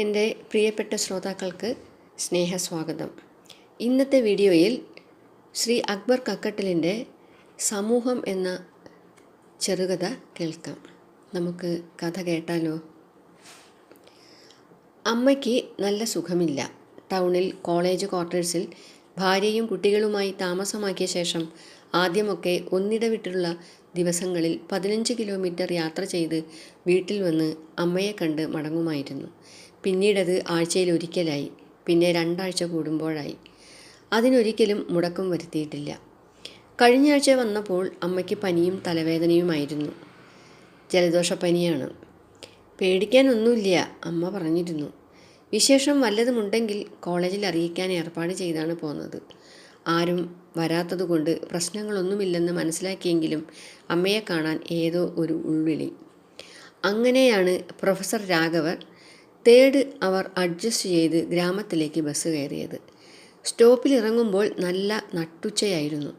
എന്റെ പ്രിയപ്പെട്ട ശ്രോതാക്കൾക്ക് സ്നേഹസ്വാഗതം. ഇന്നത്തെ വീഡിയോയിൽ ശ്രീ അക്ബർ കക്കട്ടലിന്റെ സമൂഹം എന്ന ചെറുകഥ കേൾക്കാം. നമുക്ക് കഥ കേട്ടാലോ? അമ്മയ്ക്ക് നല്ല സുഖമില്ല. ടൗണിൽ കോളേജ് ക്വാർട്ടേഴ്സിൽ ഭാര്യയും കുട്ടികളുമായി താമസമാക്കിയ ശേഷം ആദ്യമൊക്കെ ഒന്നിടവിട്ടുള്ള ദിവസങ്ങളിൽ പതിനഞ്ച് കിലോമീറ്റർ യാത്ര ചെയ്ത് വീട്ടിൽ വന്ന് അമ്മയെ കണ്ട് മടങ്ങുമായിരുന്നു. പിന്നീടത് ആഴ്ചയിൽ ഒരിക്കലായി. പിന്നെ രണ്ടാഴ്ച കൂടുമ്പോഴായി. അതിനൊരിക്കലും മുടക്കം വരുത്തിയിട്ടില്ല. കഴിഞ്ഞ ആഴ്ച വന്നപ്പോൾ അമ്മയ്ക്ക് പനിയും തലവേദനയുമായിരുന്നു. ജലദോഷപ്പനിയാണ് പേടിക്കാനൊന്നുമില്ല അമ്മ പറഞ്ഞിരുന്നു. വിശേഷം വല്ലതുമുണ്ടെങ്കിൽ കോളേജിൽ അറിയിക്കാൻ ഏർപ്പാട് ചെയ്താണ് പോകുന്നത് ആരും വരാത്തതുകൊണ്ട് പ്രശ്നങ്ങളൊന്നുമില്ലെന്ന് മനസ്സിലാക്കിയെങ്കിലും അമ്മയെ കാണാൻ ഏതോ ഒരു ഉൾവിളി. അങ്ങനെയാണ് പ്രൊഫസർ രാഘവർ തേർഡ് അവർ അഡ്ജസ്റ്റ് ചെയ്ത് ഗ്രാമത്തിലേക്ക് ബസ് കയറിയത്. സ്റ്റോപ്പിൽ ഇറങ്ങുമ്പോൾ നല്ല നട്ടുച്ചയായിരുന്നു.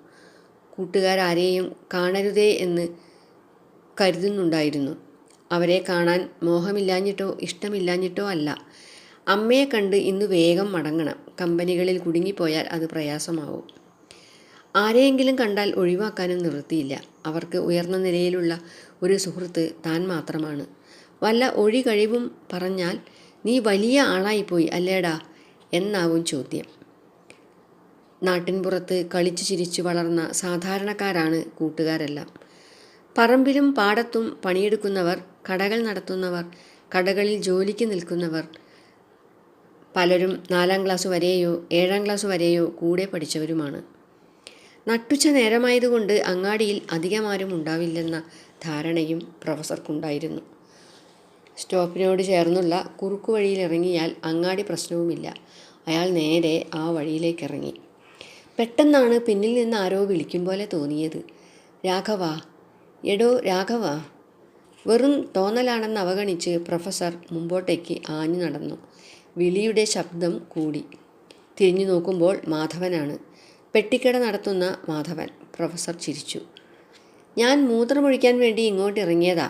കൂട്ടുകാരാരെയും കാണരുതേ എന്ന് കരുതുന്നുണ്ടായിരുന്നു. അവരെ കാണാൻ മോഹമില്ലാഞ്ഞിട്ടോ ഇഷ്ടമില്ലാഞ്ഞിട്ടോ അല്ല. അമ്മയെ കണ്ട് ഇന്ന് വേഗം മടങ്ങണം. കമ്പനികളിൽ കുടുങ്ങിപ്പോയാൽ അത് പ്രയാസമാവും. ആരെയെങ്കിലും കണ്ടാൽ ഒഴിവാക്കാനും നിവൃത്തിയില്ല. അവർക്ക് ഉയർന്ന നിലയിലുള്ള ഒരു സുഹൃത്ത് താൻ മാത്രമാണ്. വല്ല ഒഴി കഴിവും പറഞ്ഞാൽ നീ വലിയ ആളായിപ്പോയി അല്ലേടാ എന്നാവും ചോദ്യം. നാട്ടിൻപുറത്ത് കളിച്ചു ചിരിച്ചു വളർന്ന സാധാരണക്കാരാണ് കൂട്ടുകാരെല്ലാം. പറമ്പിലും പാടത്തും പണിയെടുക്കുന്നവർ കടകൾ നടത്തുന്നവർ കടകളിൽ ജോലിക്ക് നിൽക്കുന്നവർ പലരും നാലാം ക്ലാസ് വരെയോ ഏഴാം ക്ലാസ് വരെയോ കൂടെ പഠിച്ചവരുമാണ്. നട്ടുച്ച നേരമായതുകൊണ്ട് അങ്ങാടിയിൽ അധികമാരും ഉണ്ടാവില്ലെന്ന ധാരണയും പ്രൊഫസർക്കുണ്ടായിരുന്നു. സ്റ്റോപ്പിനോട് ചേർന്നുള്ള കുറുക്കു വഴിയിൽ ഇറങ്ങിയാൽ അങ്ങാടി പ്രശ്നവുമില്ല. അയാൾ നേരെ ആ വഴിയിലേക്ക് ഇറങ്ങി പെട്ടെന്നാണ് പിന്നിൽ നിന്ന് ആരോ വിളിക്കും പോലെ തോന്നിയത്. രാഘവ. എടോ രാഘവ. വെറും തോന്നലാണെന്ന് അവഗണിച്ച് പ്രൊഫസർ മുമ്പോട്ടേക്ക് ആഞ്ഞു നടന്നു. വിളിയുടെ ശബ്ദം കൂടി. തിരിഞ്ഞു നോക്കുമ്പോൾ മാധവനാണ്. പെട്ടിക്കട നടത്തുന്ന മാധവൻ. പ്രൊഫസർ ചിരിച്ചു. ഞാൻ മൂത്രമൊഴിക്കാൻ വേണ്ടി ഇങ്ങോട്ട് ഇറങ്ങിയതാ.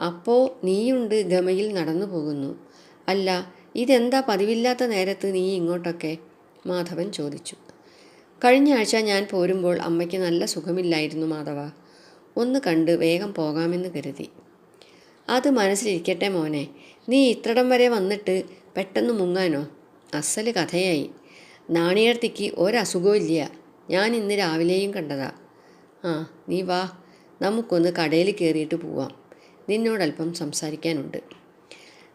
അപ്പോൾ നീയുണ്ട് ഗമയിൽ നടന്നു പോകുന്നു. അല്ല ഇതെന്താ പതിവില്ലാത്ത നേരത്ത് നീ ഇങ്ങോട്ടൊക്കെ? മാധവൻ ചോദിച്ചു. കഴിഞ്ഞ ആഴ്ച ഞാൻ പോരുമ്പോൾ അമ്മയ്ക്ക് നല്ല സുഖമില്ലായിരുന്നു മാധവ. ഒന്ന് കണ്ട് വേഗം പോകാമെന്ന് കരുതി. അത് മനസ്സിലിരിക്കട്ടെ മോനെ. നീ ഇത്രടം വരെ വന്നിട്ട് പെട്ടെന്ന് മുങ്ങാനോ? അസൽ കഥയായി. നാണിയർത്തിക്ക് ഒരസുഖവും ഇല്ല. ഞാൻ ഇന്ന് രാവിലെയും കണ്ടതാ. ആ നീ വാ. നമുക്കൊന്ന് കടയിൽ കയറിയിട്ട് പോവാം. നിന്നോടല്പം സംസാരിക്കാനുണ്ട്.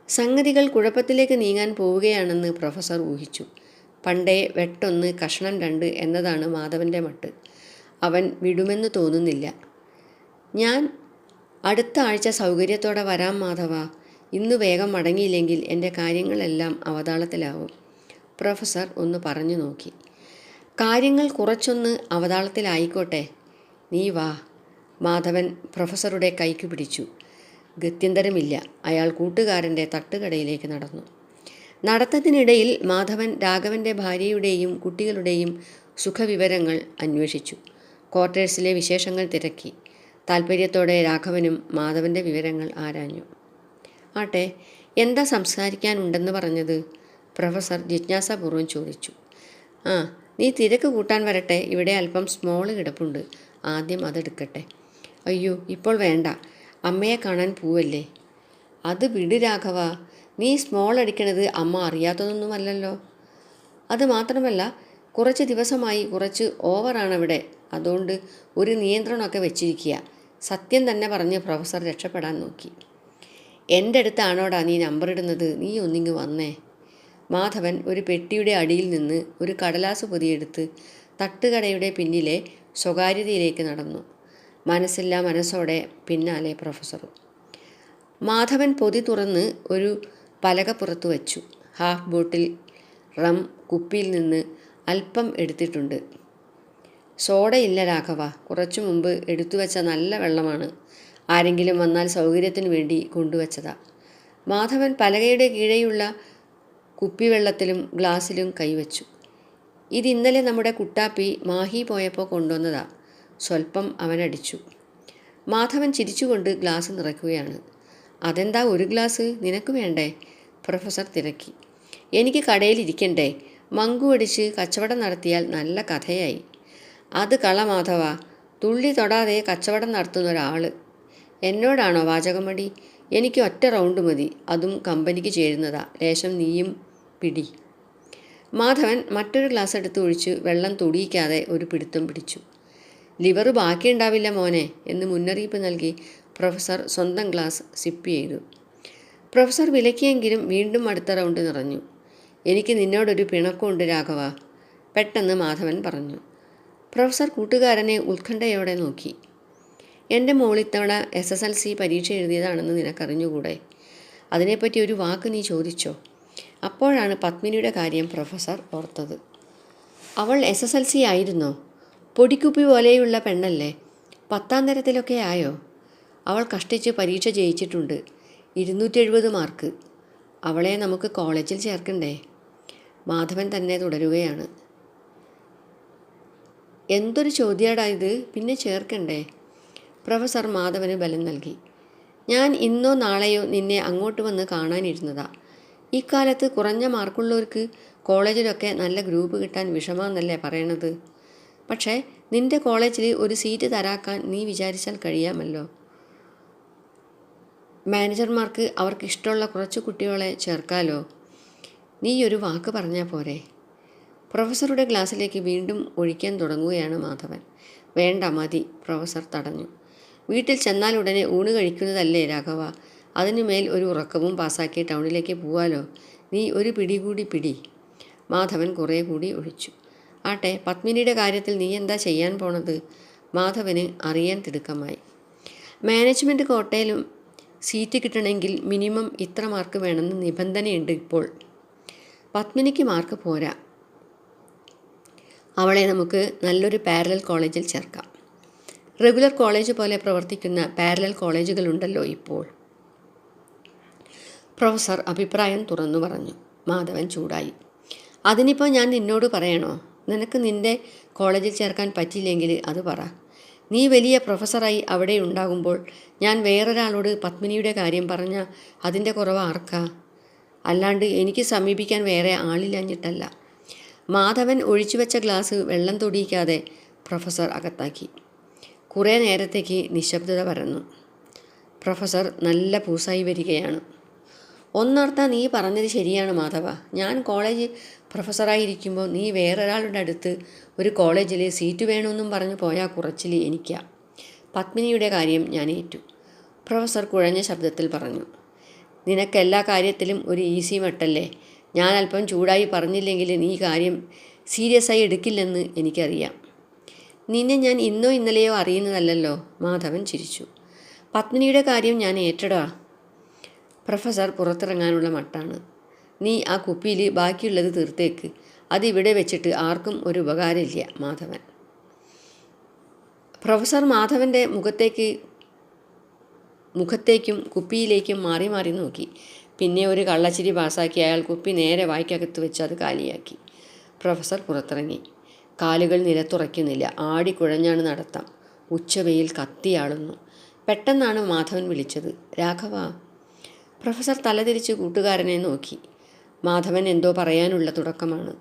സംഗതികൾ കുഴപ്പത്തിലേക്ക് നീങ്ങാൻ പോവുകയാണെന്ന് പ്രൊഫസർ ഊഹിച്ചു. പണ്ടേ വെട്ടൊന്ന് കഷ്ണം രണ്ട് എന്നതാണ് മാധവന്റെ മട്ട്. അവൻ വിടുമെന്ന് തോന്നുന്നില്ല. ഞാൻ അടുത്ത ആഴ്ച സൗകര്യത്തോടെ വരാം മാധവ. ഇന്ന് വേഗം മടങ്ങിയില്ലെങ്കിൽ എന്റെ കാര്യങ്ങളെല്ലാം അവതാളത്തിലാവും. പ്രൊഫസർ ഒന്ന് പറഞ്ഞു നോക്കി. കാര്യങ്ങൾ കുറച്ചൊന്ന് അവതാളത്തിലായിക്കോട്ടെ. നീ വാ. മാധവൻ പ്രൊഫസറുടെ കൈക്ക് പിടിച്ചു. ഗത്യന്തരമില്ല. അയാൾ കൂട്ടുകാരന്റെ തട്ടുകടയിലേക്ക് നടന്നു. നടത്തത്തിനിടയിൽ മാധവൻ രാഘവന്റെ ഭാര്യയുടെയും കുട്ടികളുടെയും സുഖവിവരങ്ങൾ അന്വേഷിച്ചു. ക്വാർട്ടേഴ്സിലെ വിശേഷങ്ങൾ തിരക്കി. താൽപ്പര്യത്തോടെ രാഘവനും മാധവന്റെ വിവരങ്ങൾ ആരാഞ്ഞു. ആട്ടെ എന്താ സംസാരിക്കാനുണ്ടെന്ന് പറഞ്ഞത്? പ്രൊഫസർ ജിജ്ഞാസാപൂർവം ചോദിച്ചു. ആ നീ തിരക്ക് കൂട്ടാൻ വരട്ടെ. ഇവിടെ അല്പം സ്മോൾ കിടപ്പുണ്ട്. ആദ്യം അതെടുക്കട്ടെ. അയ്യോ ഇപ്പോൾ വേണ്ട. അമ്മയെ കാണാൻ പോവല്ലേ? അത് വിട് രാഘവ. നീ സ്മോൾ അടിക്കണത് അമ്മ അറിയാത്തതൊന്നുമല്ലല്ലോ അത് മാത്രമല്ല കുറച്ച് ദിവസമായി കുറച്ച് ഓവറാണ് ഇവിടെ അതുകൊണ്ട് ഒരു നിയന്ത്രണമൊക്കെ വെച്ചിരിക്കുക. സത്യം തന്നെ പറഞ്ഞ് പ്രൊഫസർ രക്ഷപ്പെടാൻ നോക്കി. എന്റെ അടുത്താണോടാ നീ നമ്പർ ഇടുന്നത്? നീ ഒന്നിങ്ങ് വന്നേ. മാധവൻ ഒരു പെട്ടിയുടെ അടിയിൽ നിന്ന് ഒരു കടലാസ് പൊതിയെടുത്ത് തട്ടുകടയുടെ പിന്നിലെ സ്വകാര്യതയിലേക്ക് നടന്നു. മനസ്സില്ലാ മനസ്സോടെ പിന്നാലെ പ്രൊഫസറും മാധവൻ പൊതി തുറന്ന് ഒരു പലക പുറത്തു വച്ചു. ഹാഫ് ബോട്ടിൽ റം കുപ്പിയിൽ നിന്ന് അല്പം എടുത്തിട്ടുണ്ട്. സോഡയില്ല രാഘവ കുറച്ചു മുമ്പ് എടുത്തു വെച്ച നല്ല വെള്ളമാണ്. ആരെങ്കിലും വന്നാൽ സൗകര്യത്തിന് വേണ്ടി കൊണ്ടുവച്ചതാ. മാധവൻ പലകയുടെ കീഴെയുള്ള കുപ്പിവെള്ളത്തിലും ഗ്ലാസ്സിലും കൈവച്ചു. ഇത് ഇന്നലെ നമ്മുടെ കുട്ടാപ്പി മാഹി പോയപ്പോൾ കൊണ്ടുവന്നതാ. സ്വല്പം അവനടിച്ചു. മാധവൻ ചിരിച്ചുകൊണ്ട് ഗ്ലാസ് നിറയ്ക്കുകയാണ്. അതെന്താ ഒരു ഗ്ലാസ്? നിനക്ക് വേണ്ടേ? പ്രൊഫസർ തിരക്കി. എനിക്ക് കടയിലിരിക്കണ്ടേ? മങ്കു അടിച്ച് കച്ചവടം നടത്തിയാൽ നല്ല കഥയായി. അത് കള മാധവ. തുള്ളി തൊടാതെ കച്ചവടം നടത്തുന്ന ഒരാൾ എന്നോടാണോ വാചകമടി എനിക്ക് ഒറ്റ റൗണ്ട് മതി. അതും കമ്പനിക്ക് ചേരുന്നതാ. ലേശം നീയും പിടി. മാധവൻ മറ്റൊരു ഗ്ലാസ് എടുത്ത് ഒഴിച്ച് വെള്ളം തുടിയിക്കാതെ ഒരു പിടുത്തം പിടിച്ചു. ലിവർ ബാക്കിയുണ്ടാവില്ല മോനെ എന്ന് മുന്നറിയിപ്പ് നൽകി പ്രൊഫസർ സ്വന്തം ഗ്ലാസ് സിപ്പ് ചെയ്തു. പ്രൊഫസർ വിലക്കിയെങ്കിലും വീണ്ടും അടുത്ത റൗണ്ട് നിറഞ്ഞു. എനിക്ക് നിന്നോടൊരു പിണക്കമുണ്ട് രാഘവ പെട്ടെന്ന് മാധവൻ പറഞ്ഞു. പ്രൊഫസർ കൂട്ടുകാരനെ ഉത്കണ്ഠയോടെ നോക്കി. എന്റെ മോളിത്തവണ എസ് എസ് എൽ സി പരീക്ഷ എഴുതിയതാണെന്ന് നിനക്കറിഞ്ഞുകൂടെ? അതിനെപ്പറ്റി ഒരു വാക്ക് നീ ചോദിച്ചോ? അപ്പോഴാണ് പത്മിനിയുടെ കാര്യം പ്രൊഫസർ ഓർത്തത്. അവൾ എസ് എസ് എൽ സി ആയിരുന്നോ? പൊടിക്കുപ്പി പോലെയുള്ള പെണ്ണല്ലേ? പത്താം തരത്തിലൊക്കെ ആയോ? അവൾ കഷ്ടിച്ച് പരീക്ഷ ജയിച്ചിട്ടുണ്ട്. ഇരുന്നൂറ്റി എഴുപത് മാർക്ക്. അവളെ നമുക്ക് കോളേജിൽ ചേർക്കണ്ടേ? മാധവൻ തന്നെ തുടരുകയാണ്. എന്തൊരു ചോദ്യാടായത് പിന്നെ ചേർക്കണ്ടേ? പ്രൊഫസർ മാധവന് ബലം നൽകി. ഞാൻ ഇന്നോ നാളെയോ നിന്നെ അങ്ങോട്ട് വന്ന് കാണാനിരുന്നതാ. ഇക്കാലത്ത് കുറഞ്ഞ മാർക്കുള്ളവർക്ക് കോളേജിലൊക്കെ നല്ല ഗ്രൂപ്പ് കിട്ടാൻ വിഷമാന്നല്ലേ പറയണത്? പക്ഷേ നിന്റെ കോളേജിൽ ഒരു സീറ്റ് തരാക്കാൻ നീ വിചാരിച്ചാൽ കഴിയാമല്ലോ. മാനേജർമാർക്ക് അവർക്ക് ഇഷ്ടമുള്ള കുറച്ച് കുട്ടികളെ ചേർക്കാലോ. നീ ഒരു വാക്ക് പറഞ്ഞാൽ പോരെ. പ്രൊഫസറുടെ ക്ലാസ്സിലേക്ക് വീണ്ടും ഒഴിക്കാൻ തുടങ്ങുകയാണ് മാധവൻ. വേണ്ട മതി പ്രൊഫസർ തടഞ്ഞു. വീട്ടിൽ ചെന്നാൽ ഉടനെ ഊണ് കഴിക്കുന്നതല്ലേ രാഘവ? അതിനുമേൽ ഒരു ഉറക്കവും പാസാക്കി ടൗണിലേക്ക് പോവാലോ. നീ ഒരു പിടി കൂടി പിടി. മാധവൻ കുറേ കൂടി ഒഴിച്ചു. ആട്ടെ പത്മിനിയുടെ കാര്യത്തിൽ നീ എന്താ ചെയ്യാൻ പോണത്? മാധവന് അറിയാൻ തിടുക്കമായി. മാനേജ്മെന്റ് കോട്ടയിലും സീറ്റ് കിട്ടണമെങ്കിൽ മിനിമം ഇത്ര മാർക്ക് വേണമെന്ന് നിബന്ധനയുണ്ട് ഇപ്പോൾ. പത്മിനിക്ക് മാർക്ക് പോരാ. അവളെ നമുക്ക് നല്ലൊരു പാരലൽ കോളേജിൽ ചേർക്കാം. റെഗുലർ കോളേജ് പോലെ പ്രവർത്തിക്കുന്ന പാരലൽ കോളേജുകളുണ്ടല്ലോ ഇപ്പോൾ. പ്രൊഫസർ അഭിപ്രായം തുറന്നു പറഞ്ഞു. മാധവൻ ചൂടായി. അതിനിപ്പോൾ ഞാൻ നിന്നോട് പറയണോ? നിനക്ക് നിന്റെ കോളേജിൽ ചേർക്കാൻ പറ്റിയില്ലെങ്കിൽ അത് പറ. നീ വലിയ പ്രൊഫസറായി അവിടെ ഉണ്ടാകുമ്പോൾ ഞാൻ വേറൊരാളോട് പത്മിനിയുടെ കാര്യം പറഞ്ഞ അതിന്റെ കുറവ് ആർക്കാ? അല്ലാണ്ട് എനിക്ക് സമീപിക്കാൻ വേറെ ആളില്ലഞ്ഞിട്ടല്ല. മാധവൻ ഒഴിച്ചുവെച്ച ഗ്ലാസ് വെള്ളം തൊടിയിക്കാതെ പ്രൊഫസർ അകത്താക്കി. കുറേ നേരത്തേക്ക് നിശബ്ദത പരന്നു. പ്രൊഫസർ നല്ല പൂസായി വരികയാണ്. ഒന്നോർത്താ നീ പറഞ്ഞത് ശരിയാണ് മാധവ. ഞാൻ കോളേജ് പ്രൊഫസറായിരിക്കുമ്പോൾ നീ വേറൊരാളുടെ അടുത്ത് ഒരു കോളേജിൽ സീറ്റ് വേണമെന്നും പറഞ്ഞു പോയാൽ കുറച്ചിൽ എനിക്കാ. പത്മിനിയുടെ കാര്യം ഞാൻ ഏറ്റു. പ്രൊഫസർ കുഴഞ്ഞ ശബ്ദത്തിൽ പറഞ്ഞു. നിനക്ക് എല്ലാ കാര്യത്തിലും ഒരു ഈസി മട്ടല്ലേ? ഞാൻ അല്പം ചൂടായി പറഞ്ഞില്ലെങ്കിൽ നീ കാര്യം സീരിയസ് ആയി എടുക്കില്ലെന്ന് എനിക്കറിയാം. നിന്നെ ഞാൻ ഇന്നോ ഇന്നലെയോ അറിയുന്നതല്ലല്ലോ മാധവൻ ചിരിച്ചു. പത്മിനിയുടെ കാര്യം ഞാൻ ഏറ്റടാ. പ്രൊഫസർ പുറത്തിറങ്ങാനുള്ള മട്ടാണ്. നീ ആ കുപ്പിയിൽ ബാക്കിയുള്ളത് തീർത്തേക്ക്. അതിവിടെ വെച്ചിട്ട് ആർക്കും ഒരു ഉപകാരമില്ല മാധവൻ. പ്രൊഫസർ മാധവന്റെ മുഖത്തേക്ക് മുഖത്തേക്കും കുപ്പിയിലേക്കും മാറി മാറി നോക്കി. പിന്നെ ഒരു കള്ളച്ചിരി പാസാക്കി അയാൾ കുപ്പി നേരെ വായിക്കകത്ത് വെച്ച് അത് കാലിയാക്കി. പ്രൊഫസർ പുറത്തിറങ്ങി. കാലുകൾ നിലത്തുറയ്ക്കുന്നില്ല. ആടിക്കുഴഞ്ഞാണ് നടത്താം. ഉച്ചവെയിൽ കത്തിയാളുന്നു പെട്ടെന്നാണ് മാധവൻ വിളിച്ചത്. രാഘവ പ്രൊഫസർ തലതിരിച്ച് കൂട്ടുകാരനെ നോക്കി. മാധവൻ എന്തോ പറയാനുള്ള തുടക്കമാണ്.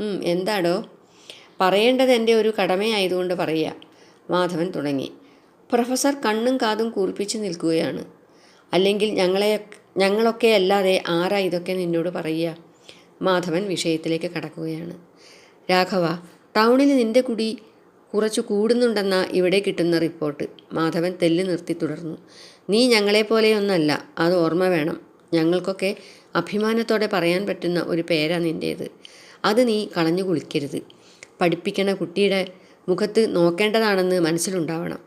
"ഉം, എന്താടോ? പറയേണ്ടത് എന്റെ ഒരു കടമയായതുകൊണ്ട് പറയുക മാധവൻ തുടങ്ങി. പ്രൊഫസർ കണ്ണും കാതും കൂർപ്പിച്ച് നിൽക്കുകയാണ്. അല്ലെങ്കിൽ ഞങ്ങളെ ഞങ്ങളൊക്കെ അല്ലാതെ ആരാ ഇതൊക്കെ നിന്നോട് പറയുക? മാധവൻ വിഷയത്തിലേക്ക് കടക്കുകയാണ്. രാഘവ ടൗണിൽ നിന്റെ കുടി കുറച്ച് കൂടുന്നുണ്ടെന്ന ഇവിടെ കിട്ടുന്ന റിപ്പോർട്ട്. മാധവൻ തെല്ല് നിർത്തി തുടർന്നു. നീ ഞങ്ങളെപ്പോലെയൊന്നല്ല അത് ഓർമ്മ വേണം. ഞങ്ങൾക്കൊക്കെ അഭിമാനത്തോടെ പറയാൻ പറ്റുന്ന ഒരു പേരാ നിന്റേത് അത് നീ കളഞ്ഞു കുളിക്കരുത്. പഠിപ്പിക്കണ കുട്ടിയുടെ മുഖത്ത് നോക്കേണ്ടതാണെന്ന് മനസ്സിലുണ്ടാവണം.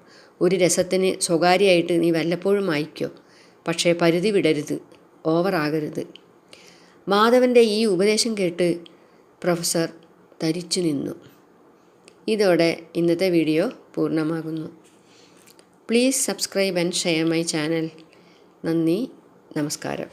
ഒരു രസത്തിന് സ്വകാര്യമായിട്ട് നീ വല്ലപ്പോഴും വായിക്കോ. പക്ഷേ പരിധി വിടരുത്. ഓവറാകരുത് മാധവന്റെ ഈ ഉപദേശം കേട്ട് പ്രൊഫസർ തരിച്ചു നിന്നു. ഇതോടെ ഇന്നത്തെ video പൂർണമാകുന്നു. Please subscribe and share my channel നന്ദി നമസ്കാരം.